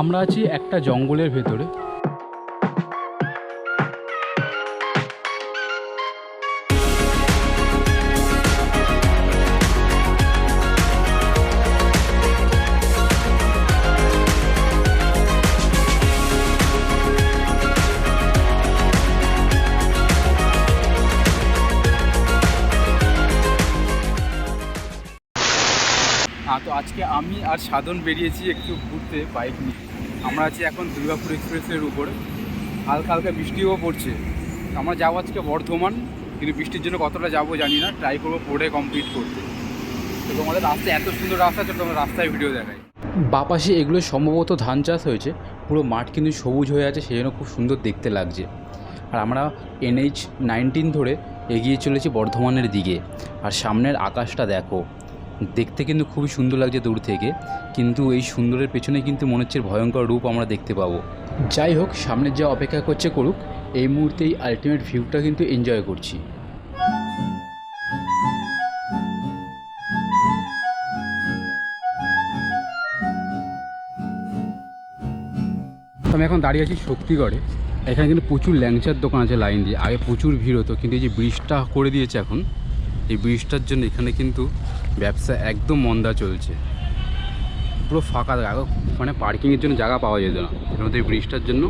আমরা আছি একটা জঙ্গলের ভেতরে। আর সাধন বেরিয়েছি একটু ঘুরতে বাইক নিয়ে। আমরা আছি এখন দুর্গাপুর এক্সপ্রেসের উপরে। হালকা হালকা বৃষ্টিও পড়ছে। আমরা যাব আজকে বর্ধমান। কিন্তু বৃষ্টির জন্য কতটা যাব জানি না। ট্রাই করব পড়ে কমপ্লিট করতে। তো তোমাদের রাস্তা এত সুন্দর রাস্তা তো তোমার রাস্তায় ভিডিও দেখাই। বাপাশে এগুলো সম্ভবত ধান চাষ হয়েছে। পুরো মাঠ কিন্তু সবুজ হয়ে আছে সেই জন্য খুব সুন্দর দেখতে লাগছে। আর আমরা এনএইচ নাইনটিন ধরে এগিয়ে চলেছি বর্ধমানের দিকে। আর সামনের আকাশটা দেখো। দেখতে কিন্তু খুবই সুন্দর লাগছে দূর থেকে। কিন্তু এই সুন্দরের পেছনে কিন্তু মনে হচ্ছে ভয়ঙ্কর রূপ আমরা দেখতে পাবো। যাই হোক সামনের যা অপেক্ষা করছে করুক, এই মুহূর্তে এই আলটিমেট ভিউটা কিন্তু এনজয় করছি। আমি এখন দাঁড়িয়ে আছি শক্তিগড়ে। এখানে কিন্তু প্রচুর ল্যাংচার দোকান আছে লাইন দিয়ে। আগে প্রচুর ভিড় হতো, কিন্তু এই যে ব্রিজটা করে দিয়েছে এখন, এই ব্রিজটার জন্য এখানে কিন্তু ব্যবসা একদম মন্দা চলছে। পুরো ফাঁকা জায়গা মানে পার্কিংয়ের জন্য জায়গা পাওয়া যেত না। এর মধ্যে ব্রিজটার জন্য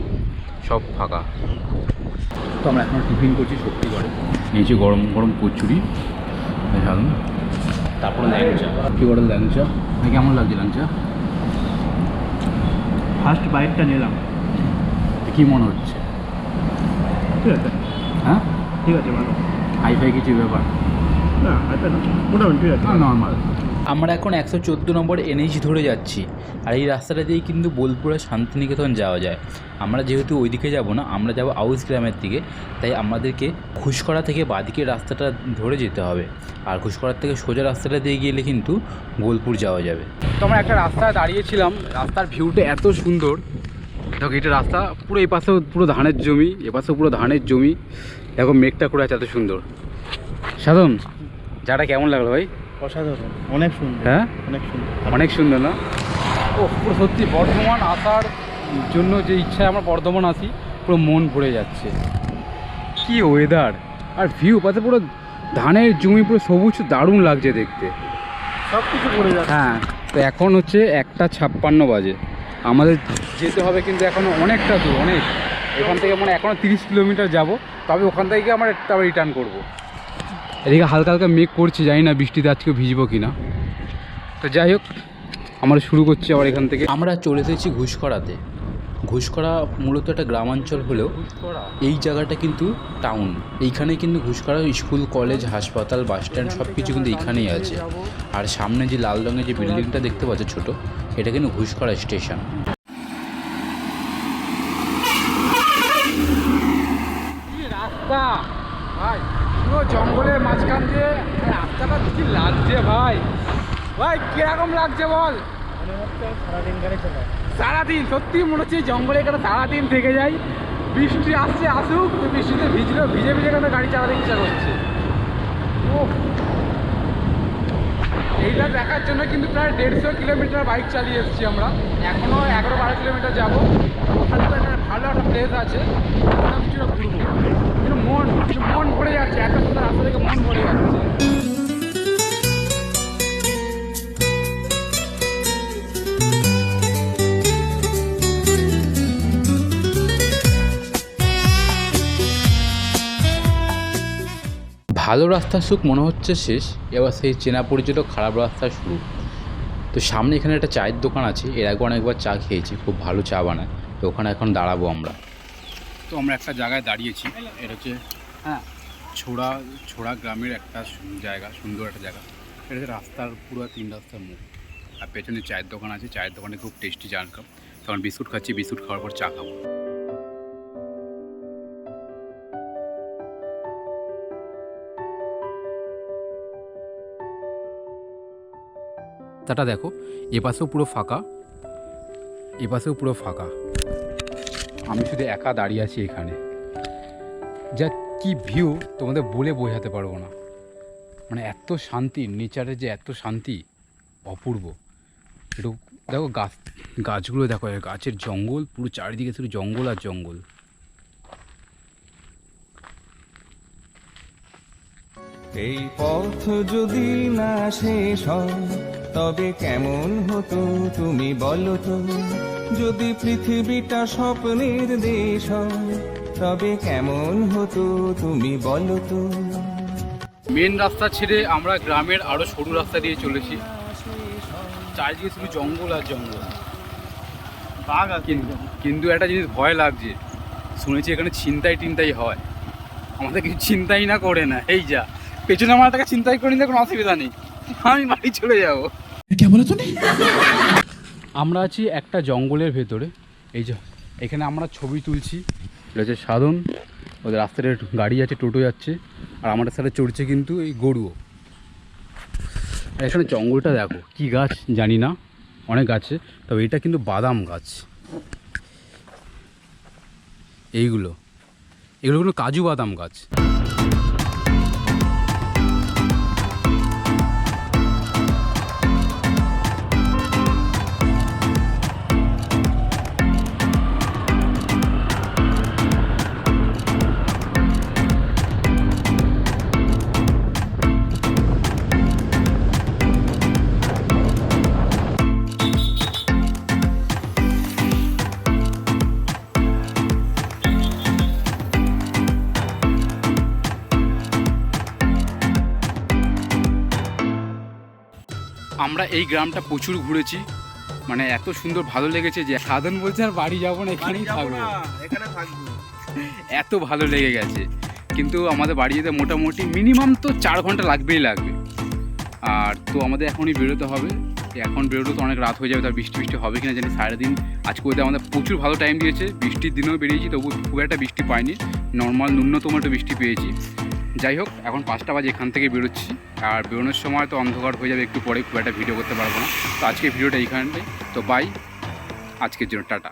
সব ফাঁকা। তো আমরা এখন টিফিন করছি শক্তিগড়ে নিয়েছি গরম গরম কচুরি তারপরে ল্যাংচা। শক্তিগড়ের ল্যাংচা? ভাই কেমন লাগছে ল্যাংচা? ফার্স্ট বাইকটা নিলাম। কী মনে হচ্ছে? ঠিক আছে। হ্যাঁ? ঠিক আছে ভালো। হাইফাই কিছু ব্যাপার? না এটা না মোটামুটি নর্মাল আমরা এখন একশো চোদ্দ নম্বর এনএইচ ধরে যাচ্ছি আর এই রাস্তাটা দিয়েই কিন্তু বোলপুরে শান্তিনিকেতন যাওয়া যায়। আমরা যেহেতু ওই দিকে যাব না আমরা যাব আউস গ্রামের দিকে তাই আমাদেরকে ঘুষকরা থেকে বাদিকে রাস্তাটা ধরে যেতে হবে। আর ঘুষকরার থেকে সোজা রাস্তাটা দিয়ে গেলে কিন্তু বোলপুর যাওয়া যাবে। তো আমরা একটা রাস্তায় দাঁড়িয়েছিলাম রাস্তার ভিউটা এত সুন্দর। দেখো এটা রাস্তা পুরো এই পাশেও পুরো ধানের জমি এ পাশেও পুরো ধানের জমি। দেখো মেঘটা করে আছে এত সুন্দর। সাধন যাটা কেমন লাগল ভাই? অসাধারণ। অনেক সুন্দর। হ্যাঁ? অনেক সুন্দর। অনেক সুন্দর না? ও পুরো সত্যি বর্ধমান আসার জন্য যে ইচ্ছায় আমরা বর্ধমান আসি পুরো মন ভরে যাচ্ছে। কি ওয়েদার আর ভিউ পাশে পুরো ধানের জমি পুরো সবুজ দারুণ লাগছে দেখতে। সব কিছু করে যাচ্ছে। হ্যাঁ তো এখন হচ্ছে একটা ছাপ্পান্ন বাজে। আমাদের যেতে হবে কিন্তু এখনও অনেকটা দূর অনেক। এখান থেকে মানে এখনও তিরিশ কিলোমিটার যাব। তবে ওখান থেকে আমরা আবার রিটার্ন করব। এদিকে হালকা হালকা মেঘ করছে জানি না বৃষ্টিতে আজকে ভিজবো কি না তো যাই হোক আমরা শুরু করছি আবার এখান থেকে। আমরা চলে এসেছি ঘুষকরাতে ঘুষকরা মূলত একটা গ্রামাঞ্চল হলেও এই জায়গাটা কিন্তু টাউন এইখানে কিন্তু ঘুষকরা স্কুল কলেজ হাসপাতাল বাস স্ট্যান্ড সব কিছু কিন্তু এইখানেই আছে। আর সামনে যে লাল রঙের যে বিল্ডিংটা দেখতে পাচ্ছ ছোট এটা কিন্তু ঘুষকরা স্টেশন রাস্তা। ভাই, পুরো জঙ্গলের মাঝখান দিয়ে রাস্তাটা কি লাগছে ভাই? ভাই, কীরকম লাগছে বল? সারাদিন সারাদিন সত্যি মনে হচ্ছে জঙ্গলে এখানে সারাদিন থেকে যাই। বৃষ্টি আসছে, আসুক তো বৃষ্টিতে ভিজলেও ভিজে ভিজে কেন গাড়ি চালাতে ইচ্ছা করছে? ও এইটা দেখার জন্য কিন্তু প্রায় দেড়শো কিলোমিটার বাইক চালিয়ে এসেছি আমরা। এখনও এগারো বারো কিলোমিটার যাব। একটা ভালো একটা প্লেস আছে। কিছুটা ভালো রাস্তার সুখ মনে হচ্ছে শেষ, এবার সেই চেনা পরিচিত খারাপ রাস্তা শুরু। তো সামনে এখানে একটা চায়ের দোকান আছে, এর আগে অনেকবার চা খেয়েছি, খুব ভালো চা বানায়। তো ওখানে এখন দাঁড়াবো আমরা। তো আমরা একটা জায়গায় দাঁড়িয়েছি, এটা হচ্ছে হ্যাঁ ছোড়া ছোড়া গ্রামের একটা জায়গা, সুন্দর একটা জায়গা। এটা হচ্ছে রাস্তার পুরো তিন রাস্তার মুখ। আর পেছনে চায়ের দোকান আছে, চায়ের দোকানে খুব টেস্টি চা কাপ তখন বিস্কুট খাচ্ছি, বিস্কুট খাওয়ার পর চা খাব। রাস্তাটা দেখো এপাশেও পুরো ফাঁকা এপাশেও পুরো ফাঁকা। আমি শুধু একা দাঁড়িয়ে আছি এখানে। যা কি ভিউ তোমাদের বলে বোঝাতে পারব না। মানে এত শান্তি নেচারের যে এত শান্তি, অপূর্ব। একটু দেখো গাছ, গাছগুলো দেখো, গাছের জঙ্গল, পুরো চারিদিকে শুধু জঙ্গল আর জঙ্গল। এই পথ যদি না শেষ হয়, তবে কেমন হতো তুমি বলো তো? যদি পৃথিবীটা স্বপ্নের দেশ হয়, তবে কেমন হতো তুমি বলো তো? মেন রাস্তা ছেড়ে আমরা গ্রামের আরও সরু রাস্তা দিয়ে চলেছি। চারিদিকে শুধু জঙ্গল আর জঙ্গল। বাঘ কিন্তু। কিন্তু একটা জিনিস ভয় লাগছে। শুনেছি এখানে ছিনতাই টিনতাই হয়। আমাদের কিছু চিন্তাই না করে না, এই যা। পেছনে আমার টাকা চিন্তাই করি না কোনো অসুবিধা নেই। আমি বাড়ি চলে যাব। আমরা আছি একটা জঙ্গলের ভেতরে। এই যে এখানে আমরা ছবি তুলছি। এটা হচ্ছে সাধন ওদের রাস্তায় গাড়ি আছে টোটো যাচ্ছে আর আমাদের সাথে চড়ছে কিন্তু এই গরুও। এখানে জঙ্গলটা দেখো কি গাছ জানি না অনেক গাছে তবে এটা কিন্তু বাদাম গাছ। এইগুলো এগুলো কোনো কাজু বাদাম গাছ। আমরা এই গ্রামটা প্রচুর ঘুরেছি। মানে এত সুন্দর ভালো লেগেছে যে সাধন বলছে আর বাড়ি যাব না এখানেই থাকব। এখানে থাকব। এত ভালো লেগে গেছে। কিন্তু আমাদের বাড়ি যেতে মোটামুটি মিনিমাম তো চার ঘণ্টা লাগবেই লাগবে। আর তো আমাদের এখনই বেরোতে হবে। এখন বেরোলে তো অনেক রাত হয়ে যাবে তার বৃষ্টি বৃষ্টি হবে কিনা জানি সারাদিন আজকে ওদের আমাদের প্রচুর ভালো টাইম দিয়েছে। বৃষ্টির দিনেও বেরিয়েছি তবু খুব একটা বৃষ্টি পাইনি। নর্মাল ন্যূনতম একটা বৃষ্টি পেয়েছি। যাই হোক, এখন পাঁচটা বাজে, এখান থেকে বেরোচ্ছি। আর বেরোনোর সময় তো অন্ধকার হয়ে যাবে, একটু পরে খুব একটা ভিডিও করতে পারব না। তো আজকে ভিডিওটা এইখানটাই তো বাই আজকের জন্য টাটা।